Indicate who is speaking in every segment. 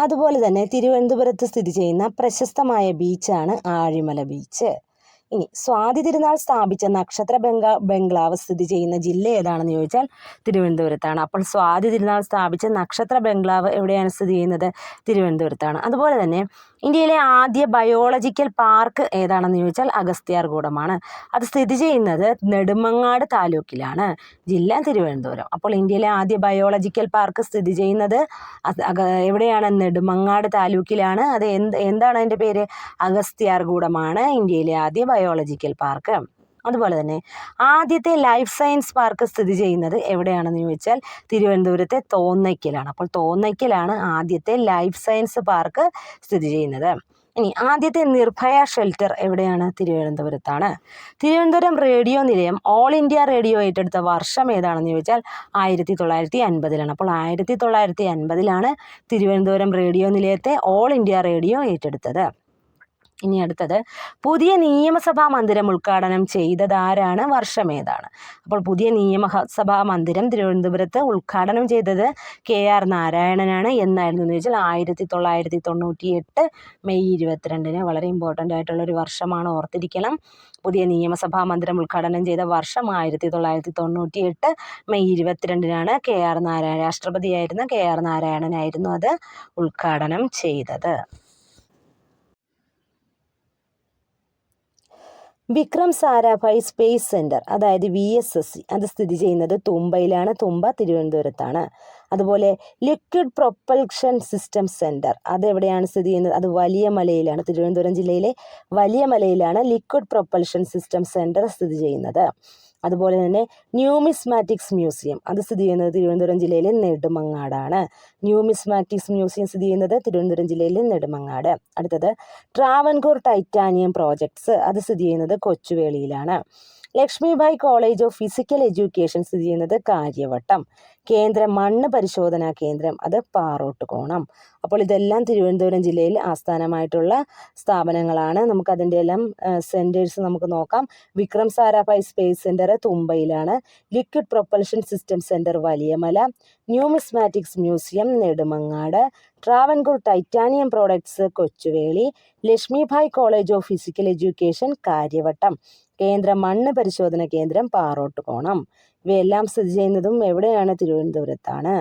Speaker 1: അതുപോലെ തന്നെ തിരുവനന്തപുരത്ത് സ്ഥിതി ചെയ്യുന്ന പ്രശസ്തമായ ബീച്ചാണ് ആഴിമല ബീച്ച് ഇനി സ്വാതി തിരുനാൾ സ്ഥാപിച്ച നക്ഷത്ര ബംഗാ ബംഗ്ലാവ് സ്ഥിതി ചെയ്യുന്ന ജില്ല ഏതാണെന്ന് ചോദിച്ചാൽ തിരുവനന്തപുരത്താണ്. അപ്പോൾ സ്വാതി തിരുനാൾ സ്ഥാപിച്ച നക്ഷത്ര ബംഗ്ലാവ് എവിടെയാണ് സ്ഥിതി ചെയ്യുന്നത്? തിരുവനന്തപുരത്താണ്. അതുപോലെ തന്നെ ഇന്ത്യയിലെ ആദ്യ ബയോളജിക്കൽ പാർക്ക് ഏതാണെന്ന് ചോദിച്ചാൽ അഗസ്ത്യാർകൂടമാണ് അത് സ്ഥിതി ചെയ്യുന്നത് നെടുമങ്ങാട് താലൂക്കിലാണ്. ജില്ല തിരുവനന്തപുരം. അപ്പോൾ ഇന്ത്യയിലെ ആദ്യ ബയോളജിക്കൽ പാർക്ക് സ്ഥിതി ചെയ്യുന്നത് എവിടെയാണ്? നെടുമങ്ങാട് താലൂക്കിലാണ്. അത് എന്ത് എന്താണ് അതിന്റെ പേര്? അഗസ്ത്യാർകൂടമാണ് ഇന്ത്യയിലെ ആദ്യ ബയോളജിക്കൽ പാർക്ക് അതുപോലെ തന്നെ ആദ്യത്തെ ലൈഫ് സയൻസ് പാർക്ക് സ്ഥിതി ചെയ്യുന്നത് എവിടെയാണെന്ന് ചോദിച്ചാൽ തിരുവനന്തപുരത്തെ തോന്നയ്ക്കലാണ്. അപ്പോൾ തോന്നയ്ക്കലാണ് ആദ്യത്തെ ലൈഫ് സയൻസ് പാർക്ക് സ്ഥിതി ചെയ്യുന്നത്. ഇനി ആദ്യത്തെ നിർഭയ ഷെൽട്ടർ എവിടെയാണ്? തിരുവനന്തപുരത്താണ്. തിരുവനന്തപുരം റേഡിയോ നിലയം ഓൾ ഇന്ത്യ റേഡിയോ ഏറ്റെടുത്ത വർഷം ഏതാണെന്ന് ചോദിച്ചാൽ ആയിരത്തി തൊള്ളായിരത്തി അൻപതിലാണ് അപ്പോൾ ആയിരത്തി തൊള്ളായിരത്തി അൻപതിലാണ് തിരുവനന്തപുരം റേഡിയോ നിലയത്തെ ഓൾ ഇന്ത്യ റേഡിയോ ഏറ്റെടുത്തത്. ഇനി അടുത്തത്. പുതിയ നിയമസഭാ മന്ദിരം ഉദ്ഘാടനം ചെയ്തതാരാണ് വർഷം ഏതാണ്? അപ്പോൾ പുതിയ നിയമസഭാ മന്ദിരം തിരുവനന്തപുരത്ത് ഉദ്ഘാടനം ചെയ്തത് കെ ആർ നാരായണനാണ്. എന്നായിരുന്നു എന്ന് ചോദിച്ചാൽ ആയിരത്തി തൊള്ളായിരത്തി തൊണ്ണൂറ്റി എട്ട് മെയ് ഇരുപത്തിരണ്ടിന് വളരെ ഇമ്പോർട്ടന്റ് ആയിട്ടുള്ള ഒരു വർഷമാണ് ഓർത്തിരിക്കണം. പുതിയ നിയമസഭാ മന്ദിരം ഉദ്ഘാടനം ചെയ്ത വർഷം ആയിരത്തി തൊള്ളായിരത്തി തൊണ്ണൂറ്റി എട്ട് മെയ് ഇരുപത്തിരണ്ടിനാണ് കെ ആർ നാരായണ രാഷ്ട്രപതിയായിരുന്ന കെ ആർ നാരായണനായിരുന്നു അത് ഉദ്ഘാടനം ചെയ്തത്. വിക്രം സാരാഭായ് സ്പേസ് സെന്റർ അതായത് വി എസ് എസ് സി അത് സ്ഥിതി ചെയ്യുന്നത് തുമ്പയിലാണ്. തുമ്പ തിരുവനന്തപുരത്താണ്. അതുപോലെ ലിക്വിഡ് പ്രൊപ്പൽഷൻ സിസ്റ്റം സെന്റർ അതെവിടെയാണ് സ്ഥിതി ചെയ്യുന്നത്? അത് വലിയ മലയിലാണ്. തിരുവനന്തപുരം ജില്ലയിലെ വലിയ മലയിലാണ് ലിക്വിഡ് പ്രൊപ്പൽഷൻ സിസ്റ്റം സെന്റർ സ്ഥിതി ചെയ്യുന്നത്. അതുപോലെ തന്നെ ന്യൂമിസ്മാറ്റിക്സ് മ്യൂസിയം. അത് സ്ഥിതി ചെയ്യുന്നത് തിരുവനന്തപുരം ജില്ലയിലെ നെടുമങ്ങാടാണ്. ന്യൂമിസ്മാറ്റിക്സ് മ്യൂസിയം സ്ഥിതി ചെയ്യുന്നത് തിരുവനന്തപുരം ജില്ലയിലെ നെടുമങ്ങാട്. അടുത്തത് ട്രാവൻകൂർ ടൈറ്റാനിയം പ്രോജക്ട്സ്. അത് സ്ഥിതി ചെയ്യുന്നത് കൊച്ചുവേളിയിലാണ്. Lakshmibai college of physical education സ്ഥിതി ചെയ്യുന്നത് കാര്യവട്ടം. കേന്ദ്ര മണ്ണ് പരിശോധനാ കേന്ദ്രം അത് പാറോട്ടുകോണം. അപ്പോൾ ഇതെല്ലാം തിരുവനന്തപുരം ജില്ലയിൽ ആസ്ഥാനമായിട്ടുള്ള സ്ഥാപനങ്ങളാണ്. നമുക്ക് നമുക്കതിന്റെ എല്ലാം സെന്റേഴ്സ് നമുക്ക് നോക്കാം. Vikram Sarabhai space centre തുമ്പയിലാണ്. Liquid propulsion system centre Valiyamala. Numismatics museum Nedumangad. Travancore titanium products Kochuveli. Lakshmibai college of physical education Kariyavattom. കേന്ദ്ര മണ്ണ് പരിശോധന കേന്ദ്രം പാറോട്ടുകോണം ഇവയെല്ലാം സ്ഥിതി ചെയ്യുന്നതും എവിടെയാണ്? തിരുവനന്തപുരത്താണ്.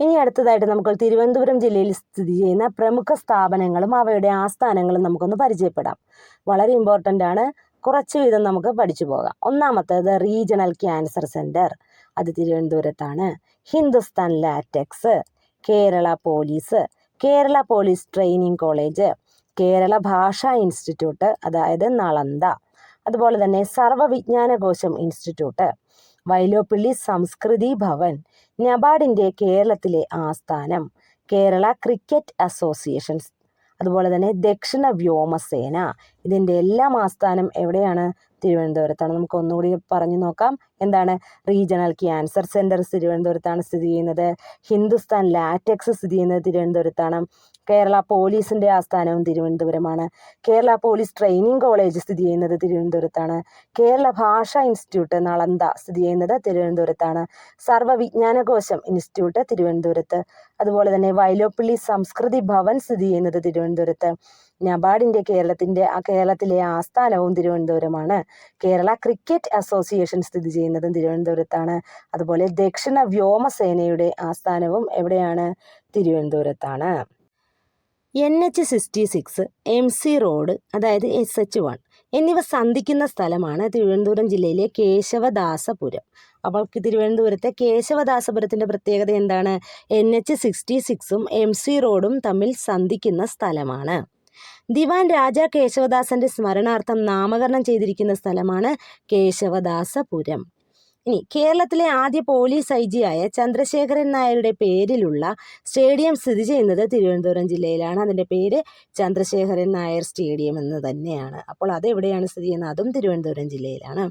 Speaker 1: ഇനി അടുത്തതായിട്ട് നമുക്ക് തിരുവനന്തപുരം ജില്ലയിൽ സ്ഥിതി ചെയ്യുന്ന പ്രമുഖ സ്ഥാപനങ്ങളും അവയുടെ ആസ്ഥാനങ്ങളും നമുക്കൊന്ന് പരിചയപ്പെടാം. വളരെ ഇമ്പോർട്ടന്റ് ആണ്. കുറച്ച് വീതം നമുക്ക് പഠിച്ചു പോകാം. ഒന്നാമത്തേത് റീജിയണൽ ക്യാൻസർ സെന്റർ അത് തിരുവനന്തപുരത്താണ്. Hindustan latex Kerala police Kerala police training college Kerala Bhasha institute അതായത് നളന്ത അതുപോലെ തന്നെ സർവവിജ്ഞാനകോശം ഇൻസ്റ്റിറ്റ്യൂട്ട് വൈലോപ്പിള്ളി സംസ്കൃതി ഭവൻ നബാർഡിന്റെ കേരളത്തിലെ ആസ്ഥാനം കേരള ക്രിക്കറ്റ് അസോസിയേഷൻസ്. അതുപോലെ തന്നെ ദക്ഷിണ വ്യോമസേന ഇതിന്റെ എല്ലാം ആസ്ഥാനം എവിടെയാണ്? തിരുവനന്തപുരത്താണ്. നമുക്ക് ഒന്നുകൂടി പറഞ്ഞു നോക്കാം. എന്താണ്? റീജിയണൽ ക്യാൻസർ സെന്റർ തിരുവനന്തപുരത്താണ് സ്ഥിതി ചെയ്യുന്നത്. ഹിന്ദുസ്ഥാൻ ലാറ്റക്സ് സ്ഥിതി ചെയ്യുന്നത് തിരുവനന്തപുരത്താണ്. കേരള പോലീസിന്റെ ആസ്ഥാനവും തിരുവനന്തപുരമാണ്. കേരള പോലീസ് ട്രെയിനിങ് കോളേജ് സ്ഥിതി ചെയ്യുന്നത് തിരുവനന്തപുരത്താണ്. കേരള ഭാഷാ ഇൻസ്റ്റിറ്റ്യൂട്ട് നളന്ത സ്ഥിതി ചെയ്യുന്നത് തിരുവനന്തപുരത്താണ്. സർവവിജ്ഞാനകോശം ഇൻസ്റ്റിറ്റ്യൂട്ട് തിരുവനന്തപുരത്ത്. അതുപോലെ തന്നെ വൈലോപ്പിള്ളി സംസ്കൃതി ഭവൻ സ്ഥിതി ചെയ്യുന്നത് തിരുവനന്തപുരത്ത്. നബാർഡിന്റെ കേരളത്തിന്റെ ആ കേരളത്തിലെ ആസ്ഥാനവും തിരുവനന്തപുരമാണ്. കേരള ക്രിക്കറ്റ് അസോസിയേഷൻ സ്ഥിതി ചെയ്യുന്നതും തിരുവനന്തപുരത്താണ്. അതുപോലെ ദക്ഷിണ വ്യോമസേനയുടെ ആസ്ഥാനവും എവിടെയാണ്? തിരുവനന്തപുരത്താണ്. N H sixty six M C road അതായത് എസ് എച്ച് വൺ എന്നിവ സന്ധിക്കുന്ന സ്ഥലമാണ് തിരുവനന്തപുരം ജില്ലയിലെ കേശവദാസപുരം. അപ്പോൾ തിരുവനന്തപുരത്തെ കേശവദാസപുരത്തിന്റെ പ്രത്യേകത എന്താണ്? എൻ എച്ച് സിക്സ്റ്റി സിക്സും എം സി റോഡും തമ്മിൽ സന്ധിക്കുന്ന സ്ഥലമാണ്. ദിവാൻ രാജ കേശവദാസന്റെ സ്മരണാർത്ഥം നാമകരണം ചെയ്തിരിക്കുന്ന സ്ഥലമാണ് കേശവദാസപുരം. ഇനി കേരളത്തിലെ ആദ്യ പോലീസ് ഐ ജിയായ ചന്ദ്രശേഖരൻ നായരുടെ പേരിലുള്ള സ്റ്റേഡിയം സ്ഥിതി ചെയ്യുന്നത് തിരുവനന്തപുരം ജില്ലയിലാണ്. അതിന്റെ പേര് ചന്ദ്രശേഖരൻ നായർ സ്റ്റേഡിയം എന്ന് തന്നെയാണ്. അപ്പോൾ അത് എവിടെയാണ് സ്ഥിതി ചെയ്യുന്നത്? അതും തിരുവനന്തപുരം ജില്ലയിലാണ്.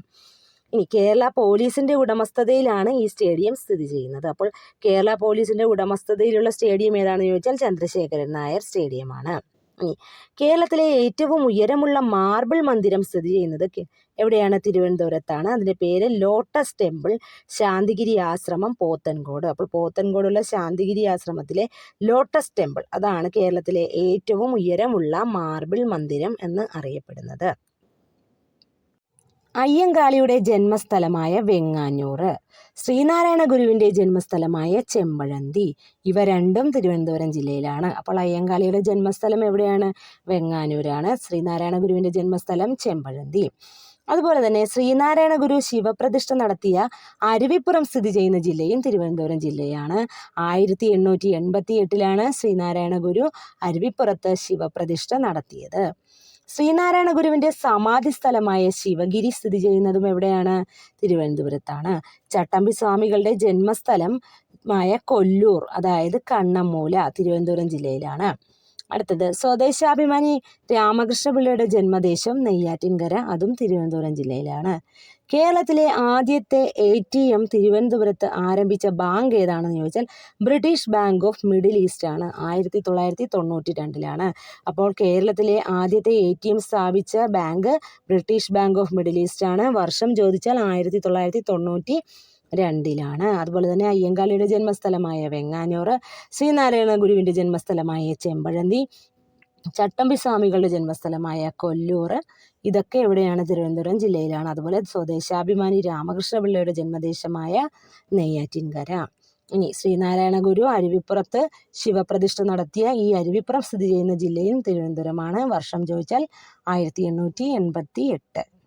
Speaker 1: ഇനി കേരള പോലീസിന്റെ ഉടമസ്ഥതയിലാണ് ഈ സ്റ്റേഡിയം സ്ഥിതി ചെയ്യുന്നത്. അപ്പോൾ കേരള പോലീസിന്റെ ഉടമസ്ഥതയിലുള്ള സ്റ്റേഡിയം ഏതാണെന്ന് ചോദിച്ചാൽ ചന്ദ്രശേഖരൻ നായർ സ്റ്റേഡിയമാണ്. ഇനി. കേരളത്തിലെ ഏറ്റവും ഉയരമുള്ള മാർബിൾ മന്ദിരം സ്ഥിതി ചെയ്യുന്നത് എവിടെയാണ്? തിരുവനന്തപുരത്താണ്. അതിന്റെ പേര് ലോട്ടസ് ടെമ്പിൾ ശാന്തിഗിരി ആശ്രമം പോത്തൻകോട്. അപ്പോൾ പോത്തൻകോടുള്ള ശാന്തിഗിരി ആശ്രമത്തിലെ ലോട്ടസ് ടെമ്പിൾ അതാണ് കേരളത്തിലെ ഏറ്റവും ഉയരമുള്ള മാർബിൾ മന്ദിരം എന്ന് അറിയപ്പെടുന്നത്. അയ്യങ്കാളിയുടെ ജന്മസ്ഥലമായ വെങ്ങാഞ്ഞൂർ. ശ്രീനാരായണ ഗുരുവിന്റെ ജന്മസ്ഥലമായ ചെമ്പഴന്തി. ഇവ രണ്ടും തിരുവനന്തപുരം ജില്ലയിലാണ്. അപ്പോൾ അയ്യങ്കാളിയുടെ ജന്മസ്ഥലം എവിടെയാണ്? വെങ്ങാനൂരാണ് ശ്രീനാരായണ ഗുരുവിന്റെ ജന്മസ്ഥലം ചെമ്പഴന്തി. അതുപോലെ തന്നെ ശ്രീനാരായണ ഗുരു ശിവപ്രതിഷ്ഠ നടത്തിയ അരുവിപ്പുറം സ്ഥിതി ചെയ്യുന്ന ജില്ലയും തിരുവനന്തപുരം ജില്ലയാണ്. ആയിരത്തി എണ്ണൂറ്റി എൺപത്തി എട്ടിലാണ് ശ്രീനാരായണ ഗുരു അരുവിപ്പുറത്ത് ശിവപ്രതിഷ്ഠ നടത്തിയത്. ശ്രീനാരായണ ഗുരുവിന്റെ സമാധി സ്ഥലമായ ശിവഗിരി സ്ഥിതി ചെയ്യുന്നതും എവിടെയാണ്? തിരുവനന്തപുരത്താണ്. ചട്ടമ്പി സ്വാമികളുടെ ജന്മസ്ഥലം മായ കൊല്ലൂർ അതായത് കണ്ണമ്മൂല തിരുവനന്തപുരം ജില്ലയിലാണ്. അടുത്തത് സ്വദേശാഭിമാനി രാമകൃഷ്ണപിള്ളയുടെ ജന്മദേശം നെയ്യാറ്റിൻകര അതും തിരുവനന്തപുരം ജില്ലയിലാണ്. കേരളത്തിലെ ആദ്യത്തെ എ ടി എം തിരുവനന്തപുരത്ത് ആരംഭിച്ച ബാങ്ക് ഏതാണെന്ന് ചോദിച്ചാൽ British bank of middle east ആണ്. ആയിരത്തി തൊള്ളായിരത്തി തൊണ്ണൂറ്റി രണ്ടിലാണ് അപ്പോൾ കേരളത്തിലെ ആദ്യത്തെ എ ടി എം സ്ഥാപിച്ച bank British bank of middle east ആണ്. വർഷം ചോദിച്ചാൽ ആയിരത്തി തൊള്ളായിരത്തി തൊണ്ണൂറ്റി രണ്ടിലാണ് അതുപോലെ തന്നെ അയ്യങ്കാളിയുടെ ജന്മസ്ഥലമായ വെങ്ങാനൂർ ശ്രീനാരായണ ഗുരുവിന്റെ ജന്മസ്ഥലമായ ചെമ്പഴന്തി ചട്ടമ്പി സ്വാമികളുടെ ജന്മസ്ഥലമായ കൊല്ലൂർ. ഇതൊക്കെ എവിടെയാണ്? തിരുവനന്തപുരം ജില്ലയിലാണ്. അതുപോലെ സ്വദേശാഭിമാനി രാമകൃഷ്ണപിള്ളയുടെ ജന്മദേശമായ നെയ്യാറ്റിൻകര. ഇനി ശ്രീനാരായണ ഗുരു അരുവിപ്പുറത്ത് ശിവപ്രതിഷ്ഠ നടത്തിയ ഈ അരുവിപ്പുറം സ്ഥിതി ചെയ്യുന്ന ജില്ലയും തിരുവനന്തപുരമാണ്. വർഷം ചോദിച്ചാൽ ആയിരത്തി എണ്ണൂറ്റി എൺപത്തി എട്ട്